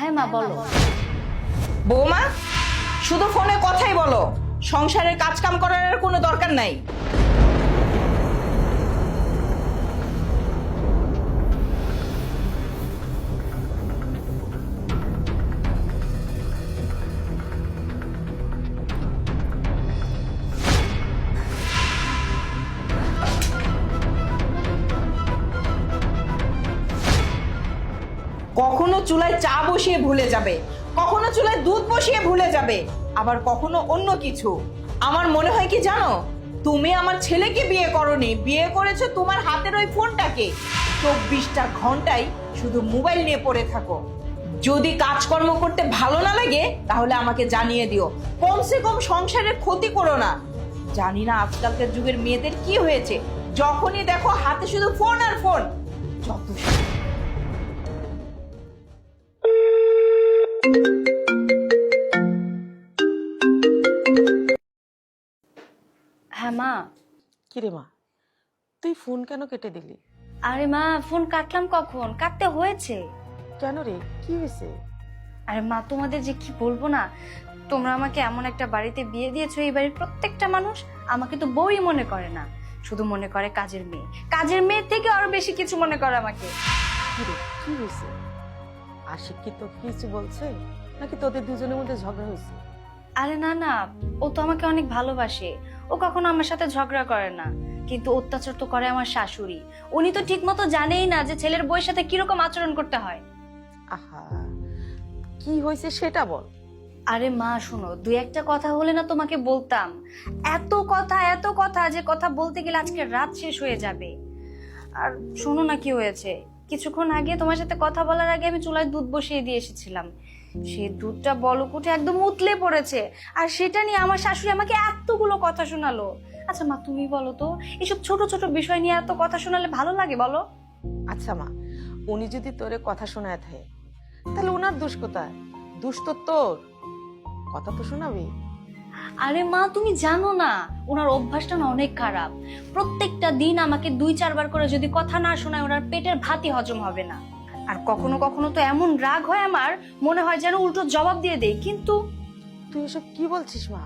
হ্যাঁ মা বলো। বৌমা, শুধু ফোনে কথাই বলো। সংসারের কাজ কাম করার কোনো দরকার নাই। কখনো চুলায় চা বসিয়ে ভুলে যাবে, কখনো চুলায় দুধ বসিয়ে ভুলে যাবে, আবার কখনো অন্য কিছু। আমার মনে হয় কি জানো? তুমি আমার ছেলেকে বিয়ে করনি, বিয়ে করেছ তোমার হাতের ওই ফোনটাকে। চব্বিশটা ঘন্টায় শুধু মোবাইল নিয়ে পড়ে থাকো। যদি কাজকর্ম করতে ভালো না লাগে, তাহলে আমাকে জানিয়ে দিও। কমসে কম সংসারের ক্ষতি করো না। জানি না আজকালকার যুগের মেয়েদের কি হয়েছে। যখনই দেখো হাতে শুধু ফোন আর ফোন। কিরে মা তুই ফোন কেন কেটে দিলি? আরে মা ফোন কাটলাম কখন? কাটতে হয়েছে। কেন রে? কি হয়েছে? আরে মা তোমাদের যে কি বলব না তোমরা আমাকে এমন একটা বাড়িতে বিয়ে দিয়েছ এই বাড়ির প্রত্যেকটা মানুষ আমাকে তো বউই মনে করে না। শুধু মনে করে কাজের মেয়ে। কাজের মেয়ে থেকে আরও বেশি কিছু মনে করে আমাকে। কি হয়েছে? আশিক কি তো কিছু বলছে? নাকি তোদের দুজনের মধ্যে ঝগড়া হয়েছে? আরে না না ও তো আমাকে অনেক ভালোবাসে। ও কখনো আমার সাথে ঝগড়া করে না। কিন্তু অত্যাচার তো করে আমার শাশুড়ি। উনি তো ঠিক মতো জানেই না যে ছেলের বউয়ের সাথে কীরকম আচরণ করতে হয়। আহা কি হয়েছে সেটা বল। আরে মা শোনো দুই একটা কথা হলে না তোমাকে বলতাম। এত কথা এত কথা যে কথা বলতে গেলে আজকে রাত শেষ হয়ে যাবে। আর শোনো না কি হয়েছে। কিছুক্ষণ আগে তোমার সাথে কথা বলার আগে আমি চুলায় দুধ বসিয়ে দিয়ে এসেছিলাম। সে দুধটা বলক একদম উতলে পড়েছে। আর সেটা নিয়ে আমার শাশুড়ি আমাকে এতগুলো কথা শোনালো। আচ্ছা মা, তুমি বলো তো, এসব ছোট ছোট বিষয় নিয়ে এত কথা শোনালে ভালো লাগে বলো? আচ্ছা মা, উনি যদি তোরে কথা শোনায় থাকে, তাহলে ওনার দোষ কোথায়? দোষ তো তোর। কথা তো শোনাবি। আরে মা তুমি জানো না ওনার অভ্যাসটা না অনেক খারাপ। প্রত্যেকটা দিন আমাকে দুই চারবার করে যদি কথা না শোনায় ওনার পেটের ভাতই হজম হবে না। আর কখনো কখনো তো এমন রাগ হয় আমার মনে হয় যেন উল্টো জবাব দিয়ে দেই কিন্তু তুই এসব কি বলছিস মা?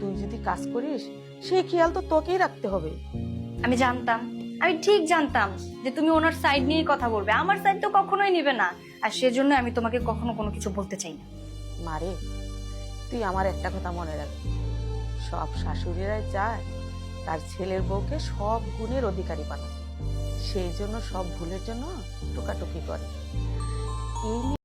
তুই যদি কাজ করিস সেই খেয়াল তো তোকেই রাখতে হবে। আমি জানতাম আমি ঠিক জানতাম যে তুমি ওনার সাইড নিয়ে কথা বলবে। আমার সাইড তো কখনোই নেবে না। আর সেজন্য আমি তোমাকে কখনো কোনো কিছু বলতে চাই না। মারে তুই আমার একটা কথা মনে রাখবি সব শাশুড়িরাই চায় তার ছেলের বউকে সব গুণের অধিকারী বানাতে। সেই জন্য সব ভুলের জন্য টোকাটুকি করে। এই